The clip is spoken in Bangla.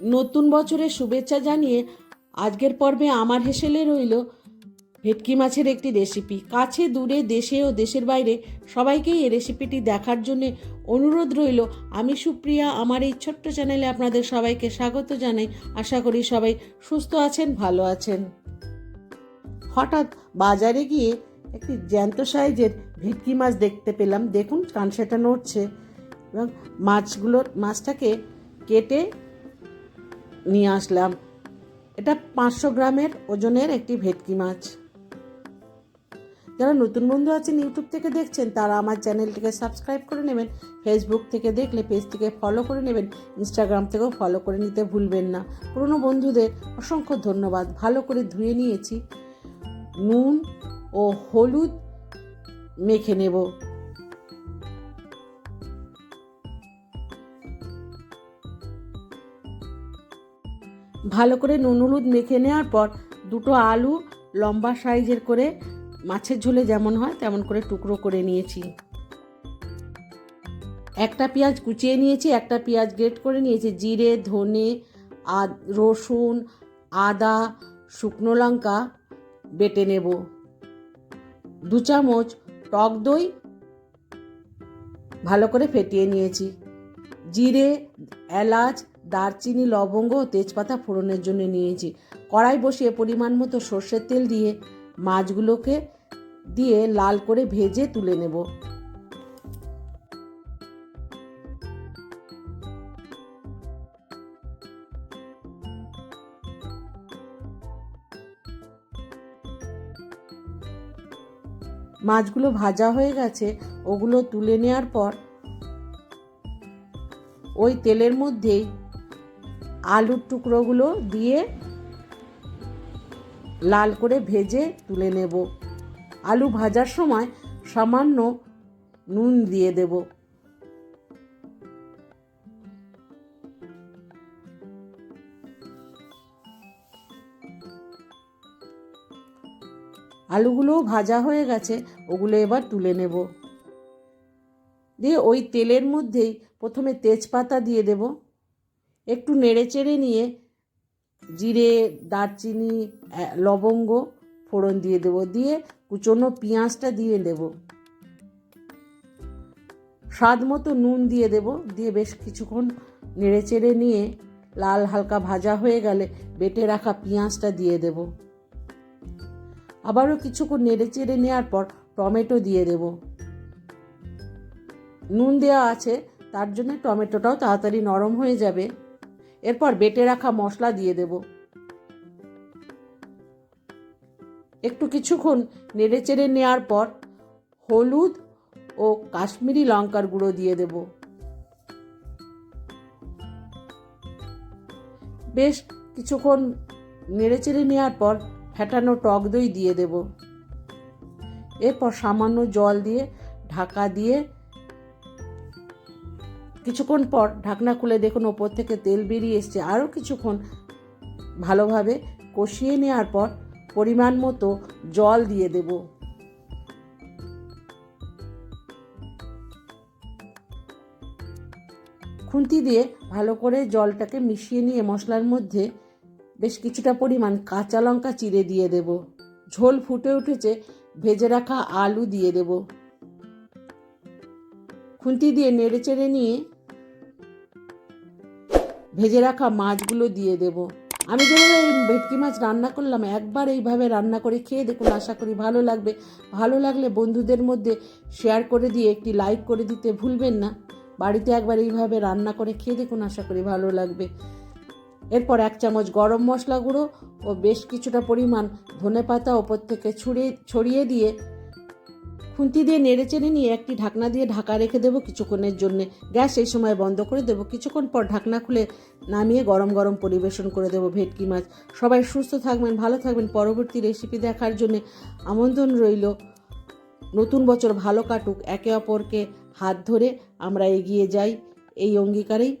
নতুন বছরের শুভেচ্ছা জানিয়ে আজকের পর্বে আমার হেসেলে রইল ভেটকি মাছের একটি রেসিপি। কাছে, দূরে, দেশে ও দেশের বাইরে সবাইকেই এই রেসিপিটি দেখার জন্য অনুরোধ রইল। আমি সুপ্রিয়া, আমার এই ছোট্ট চ্যানেলে আপনাদের সবাইকে স্বাগত জানাই। আশা করি সবাই সুস্থ আছেন, ভালো আছেন। হঠাৎ বাজারে গিয়ে একটি জ্যান্ত সাইজের ভেটকি মাছ দেখতে পেলাম। দেখুন কানসাটা নড়ছে এবং মাছগুলোর মাছটাকে কেটে নিয়ে আসলাম। এটা পাঁচশো গ্রামের ওজনের একটি ভেটকি মাছ। যারা নতুন বন্ধু আছেন ইউটিউব থেকে দেখছেন, তারা আমার চ্যানেলটিকে সাবস্ক্রাইব করে নেবেন। ফেসবুক থেকে দেখলে পেজটিকে ফলো করে নেবেন। ইনস্টাগ্রাম থেকেও ফলো করে নিতে ভুলবেন না। পুরনো বন্ধুদের অসংখ্য ধন্যবাদ। ভালো করে ধুয়ে নিয়েছি। নুন ও হলুদ মেখে নেব। ভালো করে নুন হলুদ মেখে নেওয়ার পর দুটো আলু লম্বা সাইজের করে মাছের ঝোলে যেমন হয় তেমন করে টুকরো করে নিয়েছি। একটা পেঁয়াজ কুচিয়ে নিয়েছি, একটা পেঁয়াজ গ্রেট করে নিয়েছি। জিরে, ধনে রসুন, আদা, শুকনো লঙ্কা বেটে নেব। দু চামচ টক দই ভালো করে ফেটিয়ে নিয়েছি। জিরে, এলাচ দারচিনি, লবঙ্গ ও তেজপাতা ফোড়নের জন্য নিয়েছি। কড়াই বসিয়ে পরিমাণ মতো সর্ষের তেল দিয়ে মাছগুলোকে দিয়ে লাল করে ভেজে তুলে নেব। মাছগুলো ভাজা হয়ে গেছে, ওগুলো তুলে নেওয়ার পর ওই তেলের মধ্যেই আলুর টুকরোগুলো দিয়ে লাল করে ভেজে তুলে নেব। আলু ভাজার সময় সামান্য নুন দিয়ে দেব। আলুগুলোও ভাজা হয়ে গেছে, ওগুলো এবার তুলে নেব। দিয়ে ওই তেলের মধ্যেই প্রথমে তেজপাতা দিয়ে দেব। একটু নেড়ে চেড়ে নিয়ে জিরে, দারচিনি লবঙ্গ ফোড়ন দিয়ে দেব। দিয়ে কুচনো পেঁয়াজটা দিয়ে দেব। স্বাদ মতো নুন দিয়ে দেব। দিয়ে বেশ কিছুক্ষণ নেড়ে চেড়ে নিয়ে লাল হালকা ভাজা হয়ে গেলে বেটে রাখা পেঁয়াজটা দিয়ে দেব। আবারও কিছুক্ষণ নেড়ে চেড়ে নেওয়ার পর টমেটো দিয়ে দেব। নুন দেওয়া আছে, তার জন্য টমেটোটাও তাড়াতাড়ি নরম হয়ে যাবে। এরপর বেটে রাখা মশলা দিয়ে দেব। একটু কিছুক্ষণ নেড়ে চেড়ে নেওয়ার পর হলুদ ও কাশ্মীরি লঙ্কার গুঁড়ো দিয়ে দেব। বেশ কিছুক্ষণ নেড়ে চেড়ে নেওয়ার পর ফেটানো টক দই দিয়ে দেব। এরপর সামান্য জল দিয়ে ঢাকা দিয়ে কিছুক্ষণ পর ঢাকনা খুলে দেখুন ওপর থেকে তেল বেরিয়ে এসছে। আরও কিছুক্ষণ ভালোভাবে কষিয়ে নেওয়ার পর পরিমাণ মতো জল দিয়ে দেব। খুন্তি দিয়ে ভালো করে জলটাকে মিশিয়ে নিয়ে মশলার মধ্যে বেশ কিছুটা পরিমাণ কাঁচা লঙ্কা চিড়ে দিয়ে দেব। ঝোল ফুটে উঠেছে, ভেজে রাখা আলু দিয়ে দেব। খুন্তি দিয়ে নেড়ে চেড়ে নিয়ে ভেজে রাখা মাছগুলো দিয়ে দেব। আমি যেভাবে এই ভেটকি মাছ রান্না করলাম, একবার এইভাবে রান্না করে খেয়ে দেখুন, আশা করি ভালো লাগবে। ভালো লাগলে বন্ধুদের মধ্যে শেয়ার করে দিয়ে, একটি লাইক করে দিতে ভুলবেন না। বাড়িতে একবার এইভাবে রান্না করে খেয়ে দেখুন, আশা করি ভালো লাগবে। এরপর এক চামচ গরম মশলা গুঁড়ো ও বেশ কিছুটা পরিমাণ ধনে পাতা ওপর থেকে ছড়িয়ে ছড়িয়ে দিয়ে খুন্তি দিয়ে নেড়ে চেড়ে নিয়ে একটি ঢাকনা দিয়ে ঢাকা রেখে দেবো কিছুক্ষণের জন্যে। গ্যাস এই সময় বন্ধ করে দেবো। কিছুক্ষণ পর ঢাকনা খুলে নামিয়ে গরম গরম পরিবেশন করে দেবো ভেটকি মাছ। সবাই সুস্থ থাকবেন, ভালো থাকবেন। পরবর্তী রেসিপি দেখার জন্য আমন্ত্রণ রইল। নতুন বছর ভালো কাটুক। একে অপরকে হাত ধরে আমরা এগিয়ে যাই। এই অঙ্গীকারেই